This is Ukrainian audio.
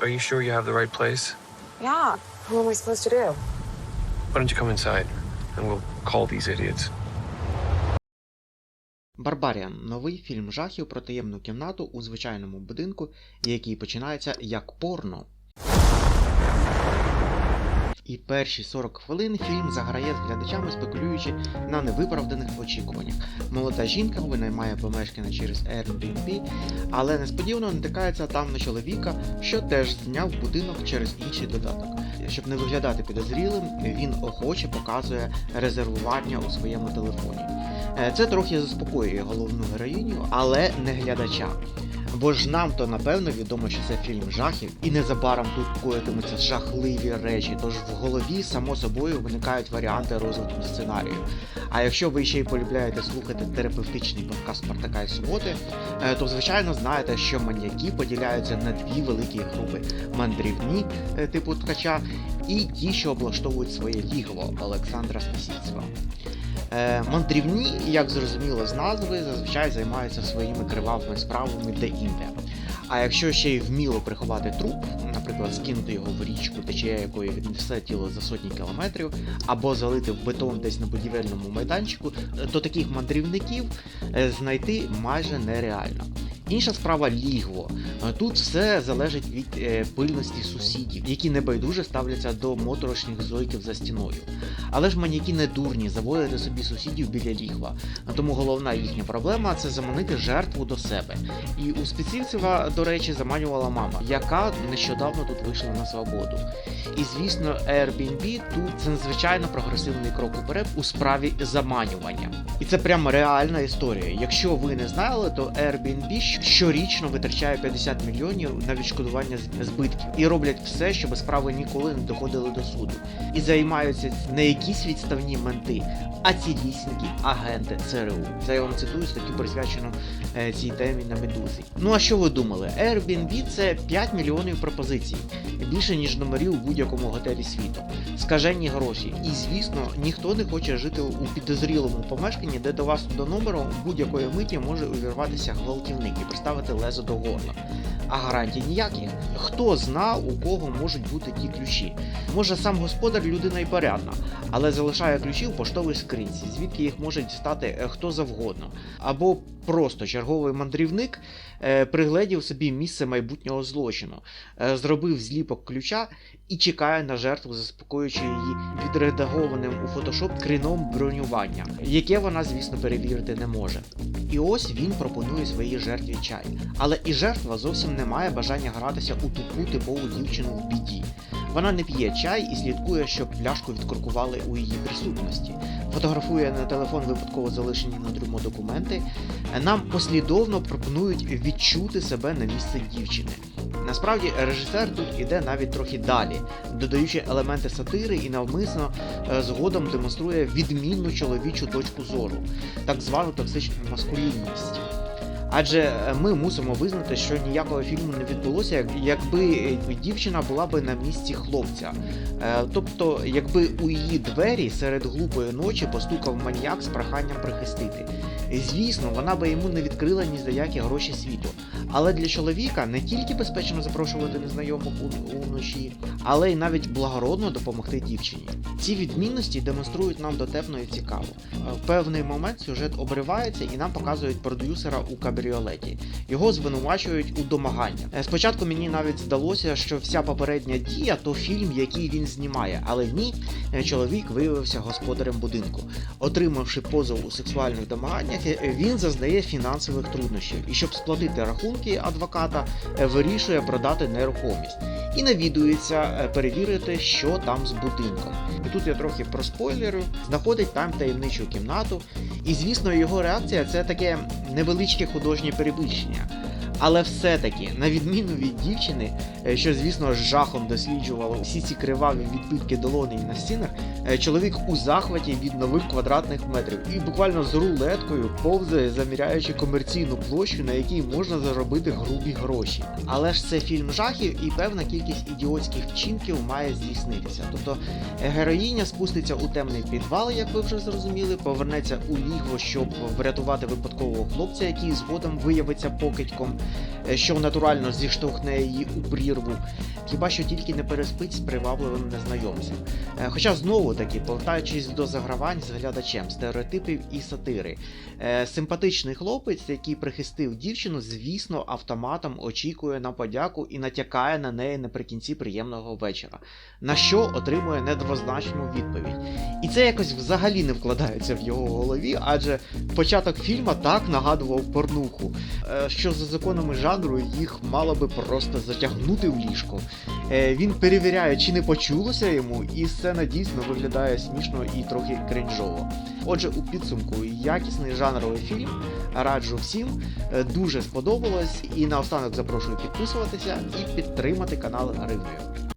Are you sure you have the right place? Yeah. What am I supposed to do? Why don't you come inside and we'll call these idiots? Барбаріан новий фільм жахів про таємну кімнату у звичайному будинку, який починається як порно. І перші 40 хвилин фільм заграє з глядачами, спекулюючи на невиправданих очікуваннях. Молода жінка винаймає помешкання через Airbnb, але несподівано натикається там на чоловіка, що теж зняв будинок через інший додаток. Щоб не виглядати підозрілим, він охоче показує резервування у своєму телефоні. Е, Це трохи заспокоює головну героїню, але не глядача. Бо ж нам то напевно відомо, що це фільм жахів, і незабаром тут коїтимуться жахливі речі, тож в голові само собою виникають варіанти розвитку сценарію. А якщо ви ще й полюбляєте слухати терапевтичний подкаст Спартака і Суботи, е, то звичайно знаєте, що маньяки поділяються на дві великі групи: мандрівні, е, типу ткача, і ті, що облаштовують своє лігво Олександра Стасіцького. Е, мандрівні, як зрозуміло з назви, зазвичай займаються своїми кривавими справами де-інде. А якщо ще й вміло приховати труп, наприклад, скинути його в річку, течія якої віднесе тіло за сотні кілометрів, або залити в бетон десь на будівельному майданчику, то таких мандрівників е, знайти майже нереально. Інша справа лігво. Е, Тут все залежить від е, пильності сусідів, які небайдуже ставляться до моторошних зойків за стіною. Але ж маніяки не дурні заводити собі сусідів біля лігва. Тому головна їхня проблема це заманити жертву до себе. І у Спецівцева, до речі, заманювала мама, яка нещодавно тут вийшла на свободу. І звісно, Airbnb тут це надзвичайно прогресивний крок уперед у справі заманювання. І це прямо реальна історія. Якщо ви не знали, то Airbnb щорічно витрачає 50 мільйонів на відшкодування збитків і роблять все, щоб справи ніколи не доходили до суду. І займаються не якісь відставні менти, а цілісінькі агенти ЦРУ. Це я вам цитую статтю присвячену е, цій темі на медузі. Ну а що ви думали? Airbnb це 5 мільйонів пропозицій, більше ніж номерів у будь-якому готелі світу. Скажені гроші. І звісно, ніхто не хоче жити у підозрілому помешканні, де до вас до номеру будь-якої миті може увірватися гвалтівник і приставити лезо до горла. А гарантій ніяких. Хто зна, у кого можуть бути ті ключі? Може сам господар людина й порядна, але залишає ключі в поштовій скринці, звідки їх може дістати е, хто завгодно. Або просто черговий мандрівник е, пригледів собі місце майбутнього злочину, е, зробив зліпок ключа і чекає на жертву, заспокоюючи її відредагованим у фотошоп скрином бронювання, яке вона, звісно, перевірити не може. І ось він пропонує своїй жертві чай. Але і жертва зовсім не має бажання гратися у тупу типову дівчину в біді. Вона не п'є чай і слідкує, щоб пляшку відкоркували у її присутності. Фотографує на телефон випадково залишені на трюмо документи. Нам послідовно пропонують відчути себе на місце дівчини. Насправді режисер тут іде навіть трохи далі, додаючи елементи сатири і навмисно е, згодом демонструє відмінну чоловічу точку зору, так звану токсичну маскулінність. Адже е, ми мусимо визнати, що ніякого фільму не відбулося, якби е, дівчина була би на місці хлопця. Е, Тобто, якби у її двері серед глупої ночі постукав маніяк з проханням прихистити. Звісно, вона би йому не відкрила ні за які гроші світу. Але для чоловіка не тільки безпечно запрошувати незнайомок у- уночі, але й навіть благородно допомогти дівчині. Ці відмінності демонструють нам дотепно і цікаво. В певний момент сюжет обривається і нам показують продюсера у кабріолеті. Його звинувачують у домагання. Е, Спочатку мені навіть здалося, що вся попередня дія то фільм, який він знімає, але ні, е, чоловік виявився господарем будинку. Отримавши позов у сексуальних домаганнях, е, він зазнає фінансових труднощів і щоб сплатити рахунки адвоката, вирішує продати нерухомість і навідується е, перевірити, що там з будинком. І тут я трохи проспойлерю, знаходить там таємничу кімнату, і звісно, його реакція це таке невеличке художнє перебільшення. Але все-таки, на відміну від дівчини, е, що, звісно, з жахом досліджувала всі ці криваві відбитки долоней на стінах, е, чоловік у захваті від нових квадратних метрів і буквально з рулеткою повзає, заміряючи комерційну площу, на якій можна заробити грубі гроші. Але ж це фільм жахів, і певна кількість ідіотських вчинків має здійснитися. Тобто е, героїня спуститься у темний підвал, як ви вже зрозуміли, повернеться у лігво, щоб врятувати випадкового хлопця, який згодом виявиться покидьком. Е, що натурально зіштовхне її у прірву, хіба що тільки не переспить з привабливим незнайомцем. Е, Хоча знову таки, повертаючись до загравань з глядачем, стереотипів і сатири, е, симпатичний хлопець, який прихистив дівчину, звісно, автоматом очікує на подяку і натякає на неї наприкінці приємного вечора, на що отримує недвозначну відповідь. І це якось взагалі не вкладається в його голові, адже початок фільму так нагадував порнуху, що за законами жанру їх мало би просто затягнути в ліжко. Е, Він перевіряє, чи не почулося йому, і сцена дійсно виглядає смішно і трохи кринжово. Отже, у підсумку якісний жанровий фільм раджу всім. Е, Дуже сподобалось. І наостанок запрошую підписуватися і підтримати канал гривнею.